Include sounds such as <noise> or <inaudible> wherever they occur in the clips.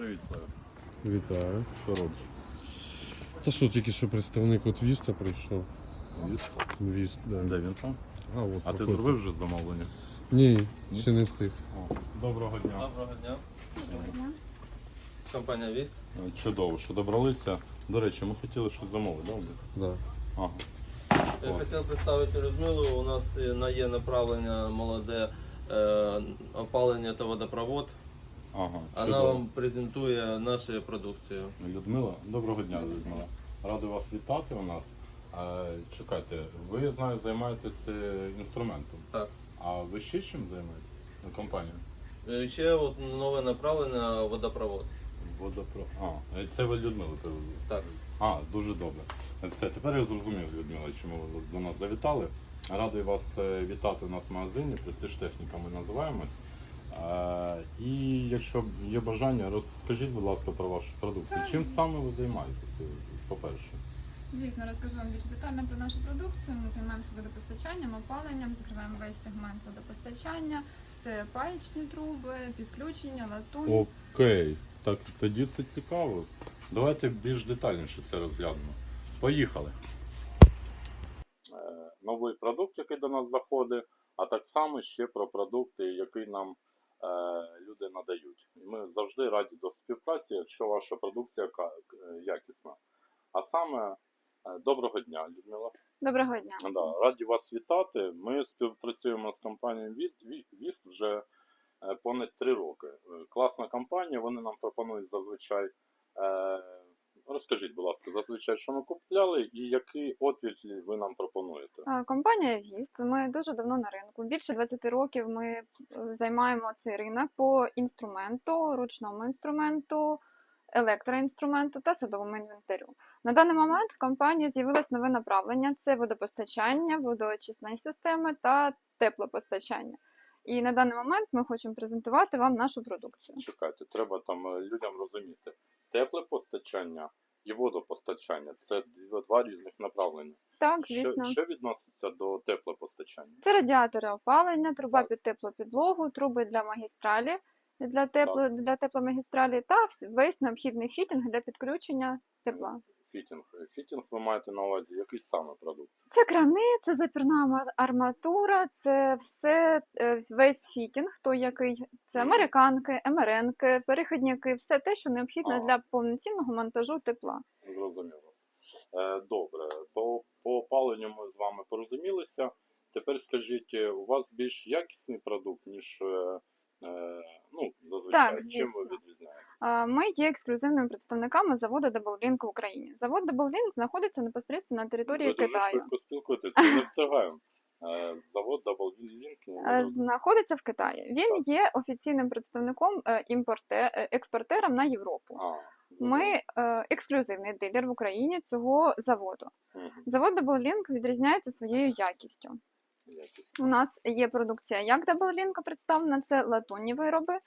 Привіт, Слава. Вітаю. Що робиш? Та що, тільки що представник от Віста прийшов. Віст. Віст, да. Де він там? А, от, А ти зробив вже замовлення? Ні, Ні? ще не встиг. О, Доброго дня. Доброго дня. Компанія Віст. Е, Чудово, що добралися. До речі, ми хотіли щось замовити, да? Да. Ага. Я хотів представити Людмилу. У нас е, на є направлення молоде е, опалення та водопровод. Ага. Вона Чудово. вам презентує нашу продукцію. Людмила, доброго дня, Людмила. Радий вас вітати у нас. Е, Чекайте, ви знаю, займаєтесь е, інструментом. Так. А ви ще чим займаєтесь? На? Е, Ще от нове направлення водопровод. Водопро. А, е, це ви Людмилу привезли? Так. А, дуже добре. Все, тепер я зрозумів, Людмила, чому ви до нас завітали. Радий вас е, вітати у нас в магазині, Престиж Техніка ми називаємось. Е, І якщо є бажання, розкажіть, будь ласка, про вашу продукцію. Чим саме ви займаєтеся, по-перше? Звісно, розкажу вам більш детально про нашу продукцію. Ми займаємося водопостачанням, опаленням, закриваємо весь сегмент водопостачання, це паєчні труби, підключення, латунь. Окей, так тоді це цікаво. Давайте більш детальніше це розглянемо. Поїхали. Е, Новий продукт, який до нас заходить, а так само ще про продукти, які нам е, люди надають. І Ми завжди раді до співпраці, якщо ваша продукція е, якісна. А саме, е, доброго дня, Людмила. Доброго дня. Да, раді вас вітати. Ми співпрацюємо з компанією Віст, вже е, понад три роки. Е, Класна компанія, вони нам пропонують зазвичай. Розкажіть, будь ласка, зазвичай, що ми купляли і який отвіт ви нам пропонуєте? Компанія Віст. Ми дуже давно на ринку. Більше 20 років ми е, займаємо цей ринок по інструменту, ручному інструменту, електроінструменту та садовому інвентарю. На даний момент в компанії з'явилось нове направлення: це водопостачання, водоочисні системи та теплопостачання. І на даний момент ми хочемо презентувати вам нашу продукцію. Чекайте, треба там е, людям розуміти. Тепле постачання і водопостачання це два різних направлення. Так, Що, звісно. що відноситься до теплопостачання? Це радіатори опалення, труба Так. під теплу підлогу, труби для магістралі, для, тепло, для тепломагістралі та весь необхідний фітінг для підключення тепла. Фітінг. Фітінг ви маєте на увазі, який саме продукт? Це крани, це запірна арматура, це все е, весь фітінг, той який це американки, емеренки, перехідники, все те, що необхідно Ага. для повноцінного монтажу тепла. Зрозуміло. Е, добре, по, по опаленню ми з вами порозумілися. Тепер скажіть, е, у вас більш якісний продукт, ніж е, е, ну, зазвичай. Так, Чим ви відрізняєте? Ми є ексклюзивними представниками заводу DoubleLink в Україні. Завод DoubleLink знаходиться непосредственно на території ви дуже Китаю. швидко спілкуєтесь, ми не встигаємо. Е, завод Double Link. Е, знаходиться в Китаї. Він Так. є офіційним представником е, імпорте, експортером на Європу. А, Ми ексклюзивний дилер в Україні цього заводу. Завод DoubleLink відрізняється своєю якістю. У нас є продукція як DoubleLink представлена, це латунні вироби.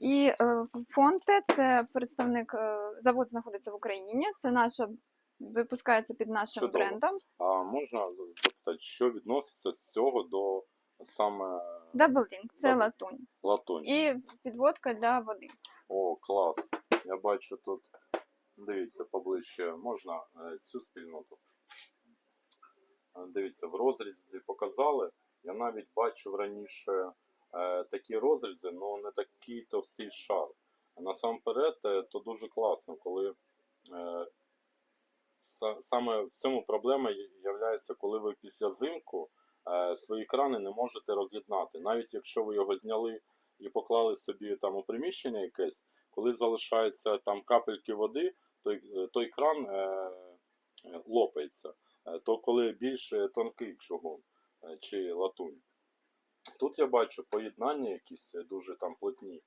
І е, Фонте це представник е, завод знаходиться в Україні. Це наша випускається під нашим Чудово. брендом. А можна запитати, що відноситься з цього до саме DoubleLink це Double- латунь. латуні? І підводка для води. О, клас. Я бачу тут. Дивіться поближче, можна е, цю спільноту. Е, Дивіться, в розрізі показали. Я навіть бачив раніше е, такі розрізи, але не такий товстий шар. Насамперед, е, то дуже класно, коли е, са- саме в цьому проблема є, коли ви після зимку е, свої крани не можете роз'єднати. Навіть якщо ви його зняли і поклали собі там у приміщення якесь, коли залишається там капельки води, той, е, той кран е, лопається. Е, То коли більш е, тонкий чугун е, чи латунь. Тут я бачу поєднання якісь дуже там плотні.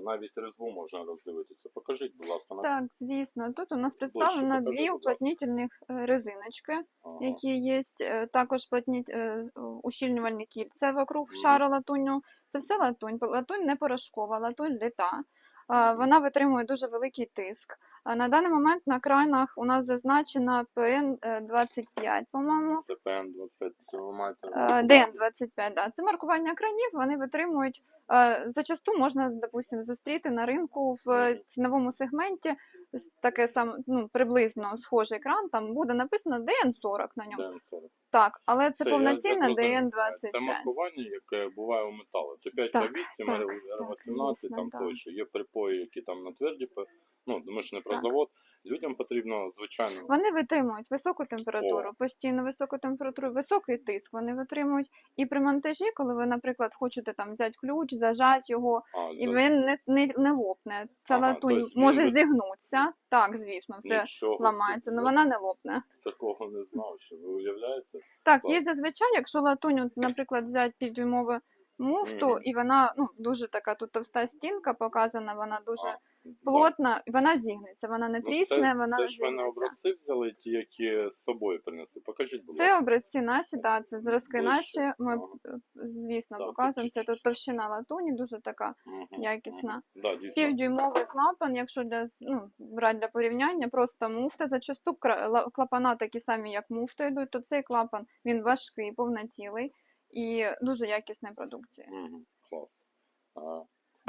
Навіть різьбу можна роздивитися. Покажіть, будь ласка, на Так, звісно. Тут у нас представлено покажи, дві е, резиночки, Ага. які є. Також плотні, ущільнювальні кільця вокруг Мгм. шара латуню. Це все латунь. Латунь не порошкова, латунь літа. Вона витримує дуже великий тиск. На даний момент на кранах у нас зазначена ПН 25, по-моєму. Це ПН-25, це ви маєте. Е, ДН-25, да. Це маркування кранів, вони витримують. е, Зачасту можна, допустим, зустріти на ринку в ціновому сегменті таке саме, ну, приблизно схожий екран, там буде написано ДН-40 на ньому. ДН-40. Так, але це Це повноцінна DN25. Це маркування, яке буває у металу. Це 5 Так, на 8, так, R18, звісно, там так. тощо. Є припої, які там на тверді, ну, ми ж не про Так. завод. Людям потрібно, звичайно, Вони витримують високу температуру, О. постійно високу температуру, високий тиск вони витримують. І при монтажі, коли ви, наприклад, хочете там взяти ключ, зажати його, а, і за- він не, не, не лопне. Ця Ага, латунь тобто він може від- зігнутися. Так, звісно, все нічого ламається, але вона не лопне. Такого не знав, що ви уявляєте? Так, є зазвичай, якщо латунь, наприклад, взяти півдюймову муфту, Мгм. і вона ну, дуже така тут товста стінка показана, вона дуже А, плотна, і вона зігнеться, вона не Ну, трісне, це, вона це не ж ви не зігнеться. образці взяли, ті, які з собою принесли. Покажіть, будь Це образці наші, да, це зразки Ближче. наші. Ми, Ага. е, звісно, Так, показуємо. Це тут товщина латуні, дуже така якісна. мгм. Да. Півдюймовий клапан, якщо для ну, брати для порівняння, просто муфта. Зачасту клапана такі самі, як муфта йдуть, то цей клапан він важкий, повнотілий і дуже якісної продукції. Мгм, Клас. А,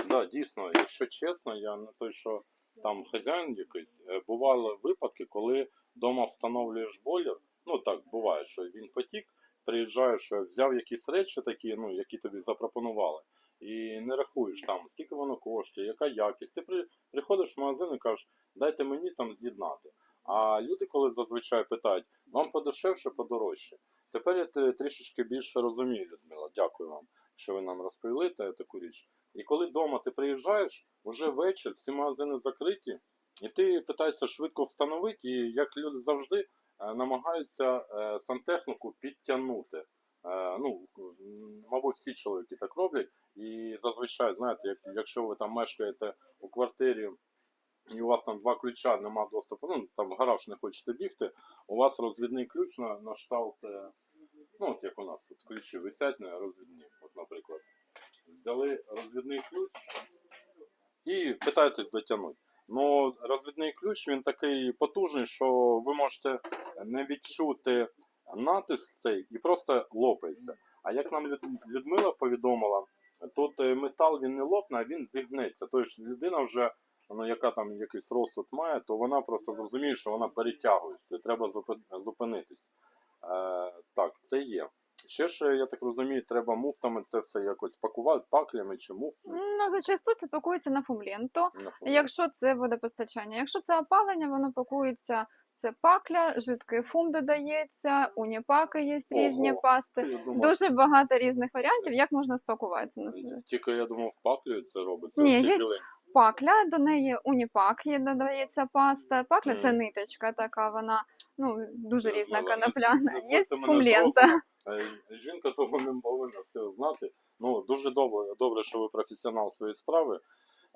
да, дійсно, якщо чесно, я не той, що там хазяїн якийсь, е, бували випадки, коли вдома встановлюєш бойлер. Ну так, буває, що він потік, приїжджаєш, е, взяв якісь речі такі, ну, які тобі запропонували, і не рахуєш там, скільки воно коштує, яка якість. Ти при, приходиш в магазин і кажеш, дайте мені там з'єднати. А люди, коли зазвичай питають, вам подешевше, подорожче. Тепер я трішечки більше розумію, Людмила. Дякую вам, що ви нам розповіли та- таку річ. І коли вдома ти приїжджаєш, вже вечір, всі магазини закриті, і ти питаєшся швидко встановити, і як люди завжди е, намагаються е, сантехніку підтягнути. Е, Ну, мабуть, всі чоловіки так роблять. І зазвичай, знаєте, якщо ви там мешкаєте у квартирі, і у вас там два ключа, нема доступу, ну там в гараж не хочете бігти, у вас розвідний ключ на, на шталт, е, ну от як у нас тут ключі висять на розвідні, от, наприклад. Взяли розвідний ключ і питаєтесь дотягнути. Ну, розвідний ключ він такий потужний, що ви можете не відчути натиск цей і просто лопається. А як нам Людмила повідомила, тут е, метал він не лопне, а він зігнеться. Тобто людина вже, ну, яка там якийсь розсуд має, то вона просто зрозуміє, що вона перетягується, і треба зупинитись. Е, так, це є. Ще ж, я так розумію, треба муфтами це все якось пакувати, паклями чи муфтами. Ну, зачасту це пакується на фоні. Якщо це водопостачання, якщо це опалення, воно пакується. Це пакля, жидкий фум додається, уніпаки є різні Ого. пасти. Думав, Дуже багато різних варіантів, як можна спакувати на себе. Тільки я думав, паклею це робиться. Ні, є. Пакля, до неї уніпак є, додається паста. Пакля це ниточка така, вона ну, дуже різна не- не Є фумлента. Е, Жінка того не повинна все знати. Ну, дуже добре, добре, що ви професіонал своєї справи.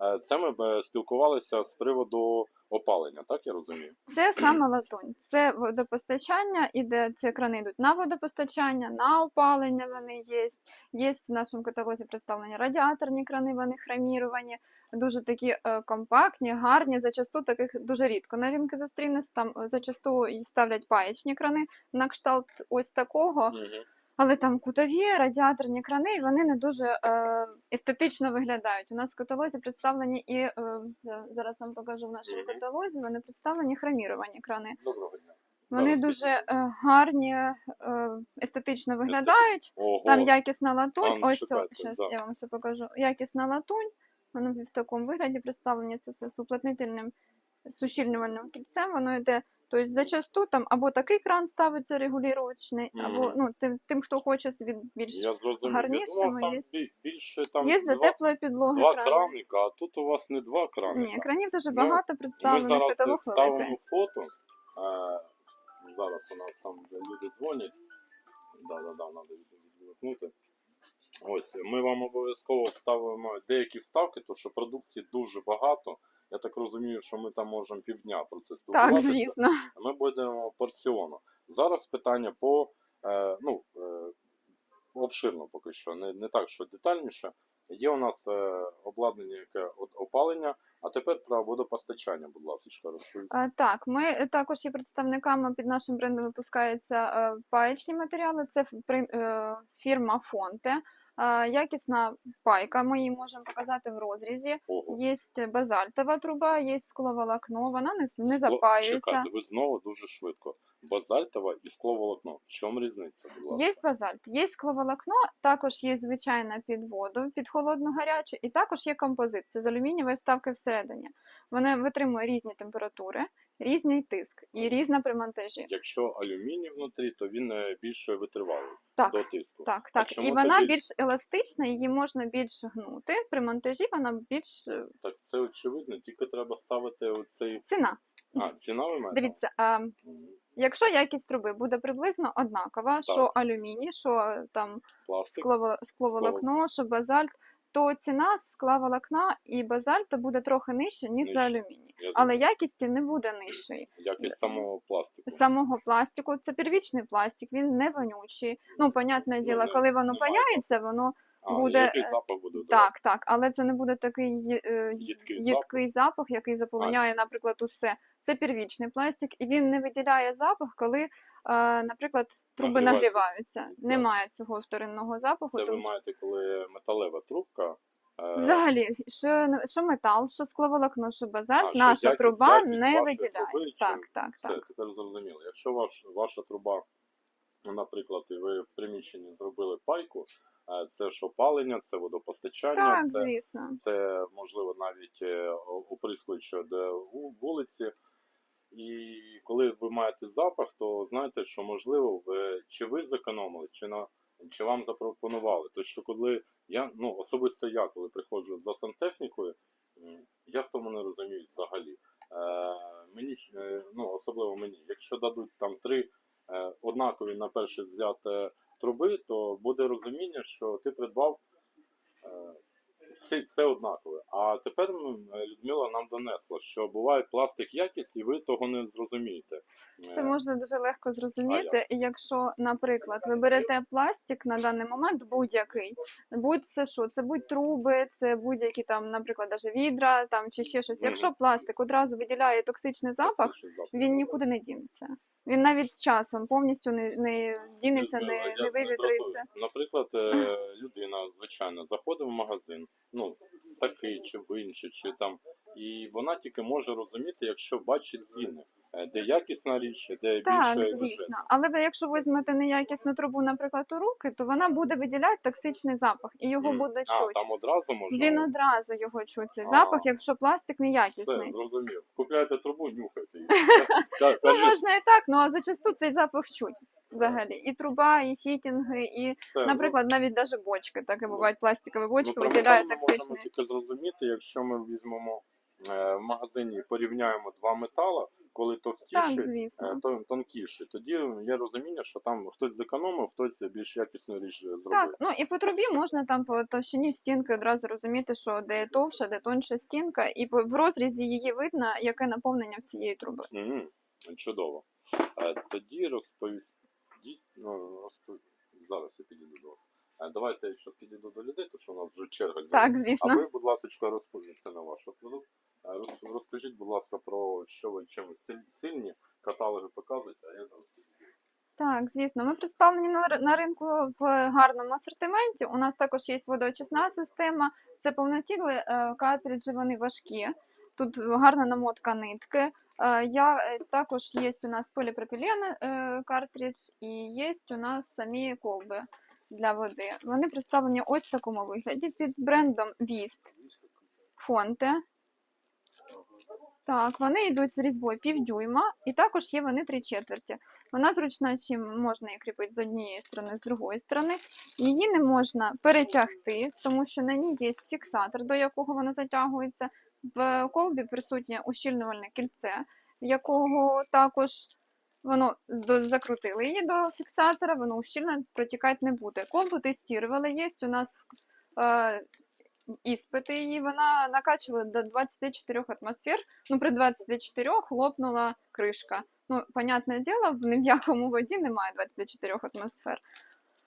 Е, Це ми б спілкувалися з приводу опалення, так я розумію? Це саме латунь. Це водопостачання, іде ці крани йдуть на водопостачання, на опалення вони є. Є в нашому каталозі представлені радіаторні крани, вони хроміровані, дуже такі е, компактні, гарні. Зачасту таких дуже рідко на ринку зустрінеш. Там е, зачасту ставлять паєчні крани на кшталт ось такого. Але там кутові радіаторні крани, і вони не дуже е, естетично виглядають. У нас в каталозі представлені і е, за- зараз вам покажу в нашому каталозі. Вони представлені хроміровані крани. Доброго дня. Вони дуже е, гарні, е, естетично виглядають. Ого, Там якісна латунь. Ну, Ось чекайте, зараз да. я вам це покажу. Якісна латунь. Вони в такому вигляді представлені. Це все з уплотнительним сущільнювальним кільцем. Воно йде. Тобто зачасту там або такий кран ставиться регулювачний, або ну тим, тим, хто хоче собі більш я гарнішими думав, там є. бі- більше там Є для теплої підлоги два крани. краника, а тут у вас не два краника. Ні, кранів дуже Ну, багато Ми представлено зараз каталог ставимо великий. фото. Е, зараз у нас там вже люди дзвонять. Да, да, да, треба відвикнути. Ось, ми вам обов'язково вставимо деякі вставки, тому що продукції дуже багато. Я так розумію, що ми там можемо півдня про це Так, звісно. Ми будемо порціоно. Зараз питання по е, ну, е, обширно поки що, не, не так, що детальніше. Є у нас е, обладнання, яке от, опалення. А тепер про водопостачання, будь ласка, розповідь. Е, Так, ми також є представниками під нашим брендом випускаються е, паячні матеріали. Це е, фірма Фонте. Якісна пайка, ми її можемо показати в розрізі. Ого. Є базальтова труба, є скловолокно, вона не, не запаюється. Чекайте, ви знову дуже швидко. Базальтова і скловолокно. В чому різниця, будь ласка? Є базальт, є скловолокно, також є звичайна під воду, під холодну гарячу, і також є композит. Це з алюмінієвої вставки всередині. Вона витримує різні температури, різний тиск і різна при монтажі. Якщо алюміній внутрі, то він е, більше витривалий Так, до тиску. так, так. І вона тоді- більш еластична, її можна більш гнути. При монтажі вона більш е, Так це очевидно, тільки треба ставити оцей. ціна. А, ціна ви маєте? Дивіться, а, якщо якість труби буде приблизно однакова, що алюміній, що там Пластик. склово- скловолокно, що базальт, то ціна скловолокна і базальту буде трохи нижча, ніж за Нижче. алюміній. Я Але якісті не буде нижчої. Якість самого пластику. Самого пластику, це первічний пластик, він не вонючий. Ну, понятне Ну, діло, не- коли воно немає паяється, воно А, буде, е, запах буде? так, так, але це не буде такий е, Їдкий їдкий запах, який заполоняє, наприклад, усе. Це первічний пластик, і він не виділяє запах, коли, е, наприклад, труби Нагрівається. нагріваються. Немає цього вторинного запаху. Це ви тому- маєте, коли металева трубка. е, Взагалі, що, що метал, що скловолокно, що базальт, А, що наша якість- труба якість не вашої виділяє. труби, так, чи- так, Все, так. тепер зрозуміло. Якщо ваш, ваша труба, наприклад, і ви в приміщенні зробили пайку, е, це ж опалення, це водопостачання, Так, це, звісно. це можливо навіть е, оприскувач до ву- вулиці. І коли ви маєте запах, то знаєте, що можливо ви чи ви зекономили, чи на чи вам запропонували. То що коли я ну особисто я, коли приходжу за сантехнікою, я в тому не розумію взагалі. Е, мені е, ну особливо мені, якщо дадуть там три е, однакові на перший е, труби, то буде розуміння, що ти придбав е, все, все однакове. А тепер Людмила нам донесла, що буває пластик якість, і ви того не зрозумієте. Це можна дуже легко зрозуміти, і якщо, наприклад, ви берете пластик на даний момент будь-який, будь це що, це будь труби, це будь-які там, наприклад, даже відра там чи ще щось. Якщо пластик одразу виділяє токсичний запах, токсичний запах. він нікуди не дінеться. Він навіть з часом повністю не, не дінеться, не, не вивітриться. Наприклад, е, людина, звичайно, заходить в магазин, ну, такий чи в інший, чи там, і вона тільки може розуміти, якщо бачить ціни, де якісна річ, де Так, більше звісно. Але ви, якщо візьмете неякісну трубу, наприклад, у руки, то вона буде виділяти токсичний запах, і його М. буде А, чути. там одразу можна. Він одразу його чуть цей А. запах, якщо пластик Все, неякісний. зрозумів. Купляєте трубу, нюхайте її. <laughs> Так, Ну, можна і так, ну а зачасту цей запах чуть взагалі. І труба, і фітінги, і, все, наприклад, навіть даже бочки. Так і Ну, бувають пластикові бочки, про виділяють метал ми можемо тільки зрозуміти, якщо ми візьмемо е, в магазині і порівняємо два метала, коли товстіші, Так, звісно. е, тонкіші. Тоді є розуміння, що там хтось зекономив, хтось більш якісну річ зробив. Так, ну і по трубі можна там по товщині стінки одразу розуміти, що де товша, де тонша стінка, і в розрізі її видно, яке наповнення в цієї труби. Мгм, Чудово. Е, Тоді розповістіть, ну, розпов... зараз я підійду до вас. Е, Давайте ще підійду до людей, тому що у нас вже черга. Так, А ви, будь ласка, розповідь це на ваш продукт. Роз- Розкажіть, будь ласка, про що ви силь- сильні, каталоги показуєте, а я підійду. Так, звісно, ми представлені на, ринку в гарному асортименті. У нас також є водоочисна система. Це повнотігли е, картриджі, вони важкі. Тут гарна намотка нитки. Е, Я е, також є у нас поліпропілен картридж і є у нас самі колби для води. Вони представлені ось в такому вигляді під брендом Віст Фонте. Так, вони йдуть з різьбою півдюйма, і також є вони три четверті. Вона зручна, чим можна її кріпити з однієї сторони, з другої сторони. Її не можна перетягти, тому що на ній є фіксатор, до якого вона затягується. В колбі присутнє ущільнювальне кільце, якого також воно закрутили її до фіксатора, воно ущільно протікати не буде. Колбу тестували, є у нас е, іспити її, вона накачувала до 24 атмосфер, ну при 24 лопнула кришка. Ну, понятне діло, в ні якому воді немає 24 атмосфер.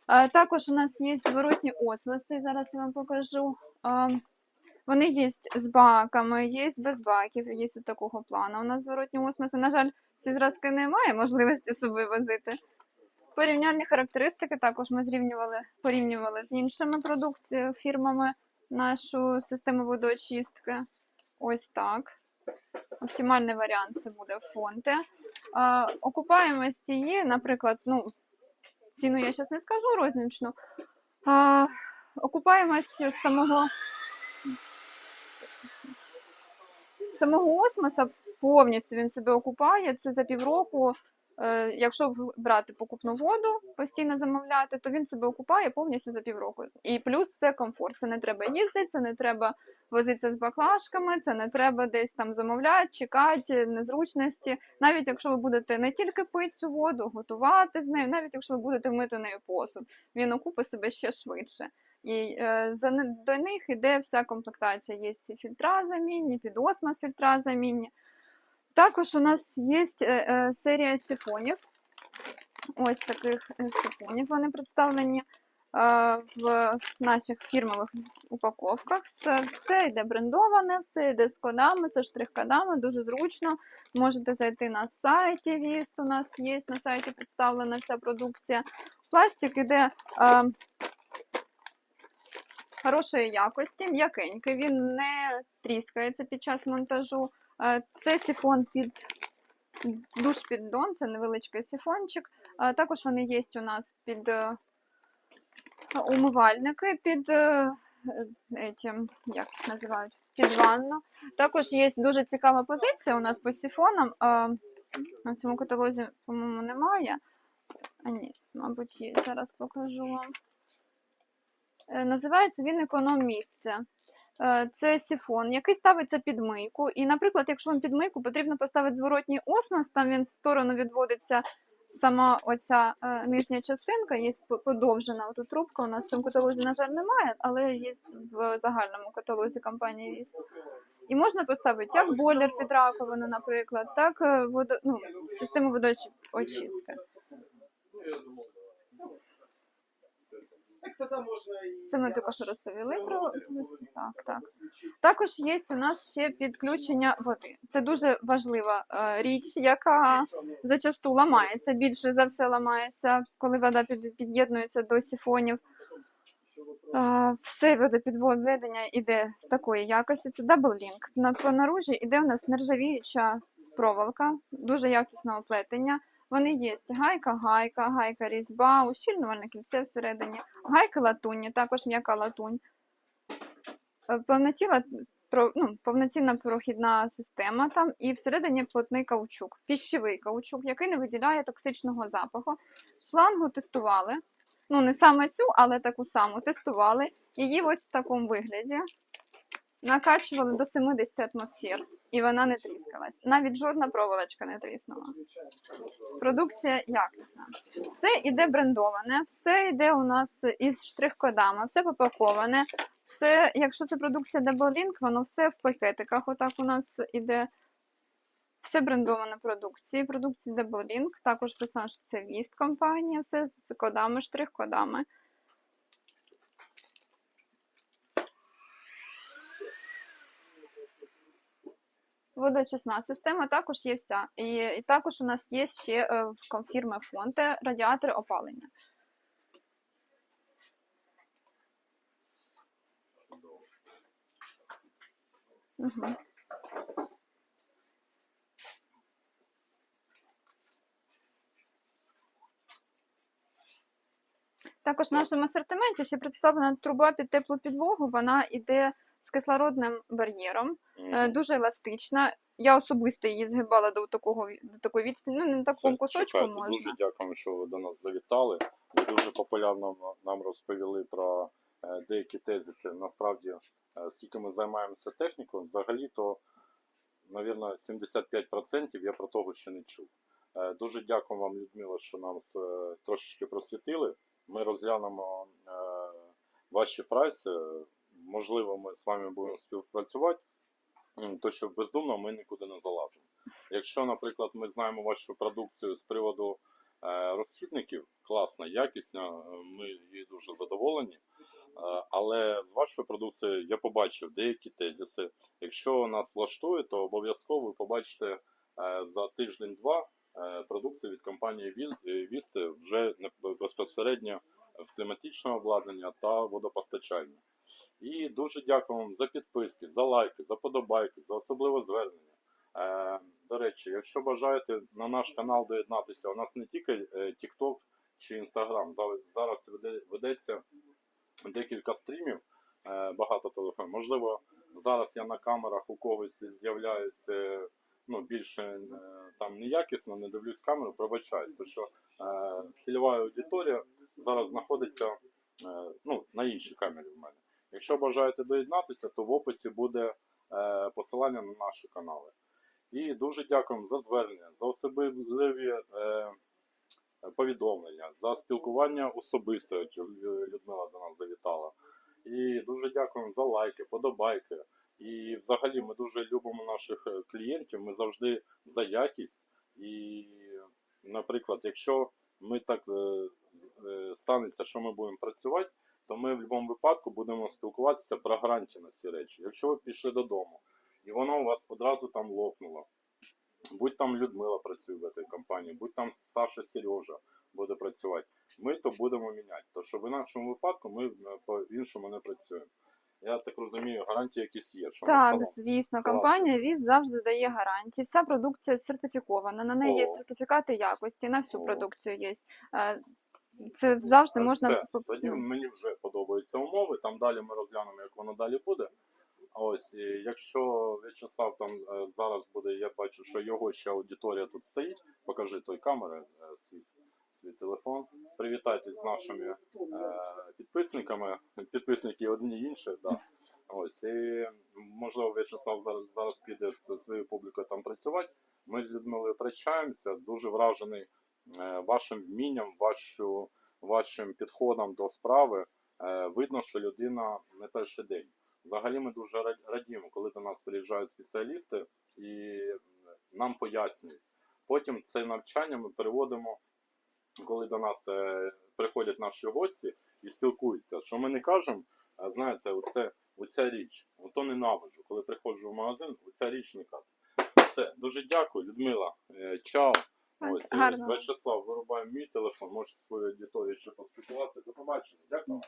А, також у нас є зворотні освиси, зараз я вам покажу. А, Вони є з баками, є без баків, є з такого плану. У нас зворотні осмоси. На жаль, ці зразки немає можливості з собою возити. Порівняльні характеристики також ми зрівнювали, порівнювали з іншими продукцією, фірмами нашу систему водоочистки. Ось так. Оптимальний варіант це буде фонте. А, окупаємості є, наприклад, ну, ціну я зараз не скажу рознічну. Окупаємость самого, самого осмоса повністю він себе окупає. Це за півроку. Е, якщо брати покупну воду, постійно замовляти, то він себе окупає повністю за півроку. І плюс це комфорт. Це не треба їздити, це не треба возитися з баклажками, це не треба десь там замовляти, чекати, незручності. Навіть якщо ви будете не тільки пити цю воду, готувати з нею, навіть якщо ви будете мити нею посуд, він окупить себе ще швидше. І е, за до них іде вся комплектація. Є фільтра замінні, під осмос фільтра замінні. Також у нас є е, е, серія сифонів. Ось таких е, сифонів вони представлені в наших фірмових упаковках. Все, йде брендоване, все йде з кодами, зі штрих-кодами, дуже зручно. Можете зайти на сайті Віст, у нас є на сайті представлена вся продукція. Пластик іде хорошої якості, м'якенький, він не тріскається під час монтажу. Це сифон під душ піддон, це невеличкий сифончик. Також вони є у нас під е, умивальники, під е, е, як їх називають, під ванну. Також є дуже цікава позиція у нас по сифонам. На цьому каталозі, по-моєму, немає. А ні, мабуть, є. Зараз покажу вам. Е, Називається він економ місце. Е, Це сифон, який ставиться під мийку. І, наприклад, якщо вам під мийку потрібно поставити зворотній осмос, там він в сторону відводиться сама оця е, нижня частинка, є подовжена оту трубка. У нас в цьому каталозі, на жаль, немає, але є в загальному каталозі компанії Віс. І можна поставити як бойлер під раковину, наприклад, так е, водо, ну, систему водоочистки. Це ми тільки що розповіли про так, так. Також є у нас ще підключення води. Це дуже важлива е, річ, яка зачасту ламається. Більше за все ламається, коли вода під, під'єднується до сифонів. Е, все водопідведення йде в такої якості. Це дабллінк. На по наружі йде у нас нержавіюча проволока, дуже якісного плетення. Вони є гайка, гайка, гайка різьба, ущільнювальне кільце всередині, гайки латунні, також м'яка латунь. Е, Повноціла, ну, повноцінна прохідна система там і всередині плотний каучук, піщовий каучук, який не виділяє токсичного запаху. Шлангу тестували. Ну, не саме цю, але таку саму тестували. Її ось в такому вигляді. Накачували до 70 атмосфер, і вона не тріскалась. Навіть жодна проволочка не тріснула. Продукція якісна. Все іде брендоване, все йде у нас із штрих-кодами, все попаковане. Все, якщо це продукція Double Link, воно все в пакетиках. Отак у нас іде все брендоване продукції. Продукції Double Link. Також писано, що це Віст компанія, все з кодами, штрих-кодами. Водочисна система також є вся. І, і також у нас є ще е, в фірми Фонте радіатори опалення. Угу. Також в нашому асортименті ще представлена труба під теплу підлогу. Вона йде з кислородним бар'єром. Е, дуже еластична. Я особисто її згибала до такого до такої відстані. Ну, не на такому кусочку чекайте, можна. Дуже дякуємо, що ви до нас завітали. Ви дуже популярно нам розповіли про е, деякі тезиси. Насправді, е, скільки ми займаємося технікою, взагалі то, мабуть, 75% я про того ще не чув. Дуже дякую вам, Людмила, що нас е, трошечки просвітили. Ми розглянемо ваші прайси. Можливо, ми з вами будемо співпрацювати, то що бездумно ми нікуди не залазимо. Якщо, наприклад, ми знаємо вашу продукцію з приводу е, розхідників, класна, якісна, е, ми її дуже задоволені. Але з вашою продукцією я побачив деякі тезиси. Якщо нас влаштує, то обов'язково ви побачите е, за тиждень-два е, продукцію від компанії е, Вісти вже безпосередньо в кліматичне обладнання та водопостачання. І дуже дякую вам за підписки, за лайки, за подобайки, за особливе звернення. Е, До речі, якщо бажаєте на наш канал доєднатися, у нас не тільки е, TikTok чи Instagram, зараз- ведеться декілька стрімів, е, багато телефонів. Можливо, зараз я на камерах у когось з'являюся ну, більше там неякісно, не дивлюсь камеру, пробачаюсь, тому що цільова аудиторія зараз знаходиться ну, на іншій камері в мене. Якщо бажаєте доєднатися, то в описі буде е, посилання на наші канали. І дуже дякуємо за звернення, за особливі е, повідомлення, за спілкування особисто, як Людмила до нас завітала. І дуже дякуємо за лайки, подобайки. І взагалі ми дуже любимо наших е, клієнтів, ми завжди за якість. І, наприклад, якщо ми так станеться, що ми будемо працювати, то ми в будь-якому випадку будемо спілкуватися про гарантії на ці речі. Якщо ви пішли додому, і воно у вас одразу там лопнуло. Будь там Людмила працює в цій компанії, будь там Саша Сережа буде працювати. Ми то будемо міняти. То що в інакшому випадку ми е, по-іншому не працюємо. Я так розумію, гарантії якісь є. Що Так, звісно, компанія ВІЗ завжди дає гарантії. Вся продукція сертифікована, на неї є сертифікати якості, на всю О. продукцію є. Це завжди можна Все, тоді мені вже подобаються умови. Там далі ми розглянемо, як воно далі буде. Ось, і якщо В'ячеслав там е, зараз буде, я бачу, що його ще аудиторія тут стоїть. Покажи той камери е, свій, свій телефон. Привітайтесь з нашими е, підписниками. Підписники одні інші, да. Ось і можливо В'ячеслав зараз, зараз піде з своєю публікою там працювати. Ми з Людмилою прощаємося. Дуже вражений вашим вмінням, вашу, вашим підходом до справи. Е, видно, що людина не перший день. Взагалі ми дуже радіємо, коли до нас приїжджають спеціалісти і нам пояснюють. Потім це навчання ми переводимо, коли до нас е, приходять наші гості і спілкуються. Що ми не кажемо, знаєте, оце, оця річ, ото ненавиджу. Коли приходжу в магазин, оця річ не кажу. Все, дуже дякую, Людмила. Е, чао. Ось, гарно. Вячеслав, вирубаємо мій телефон, можете свою аудиторію ще поспілкуватися. До побачення. Дякую.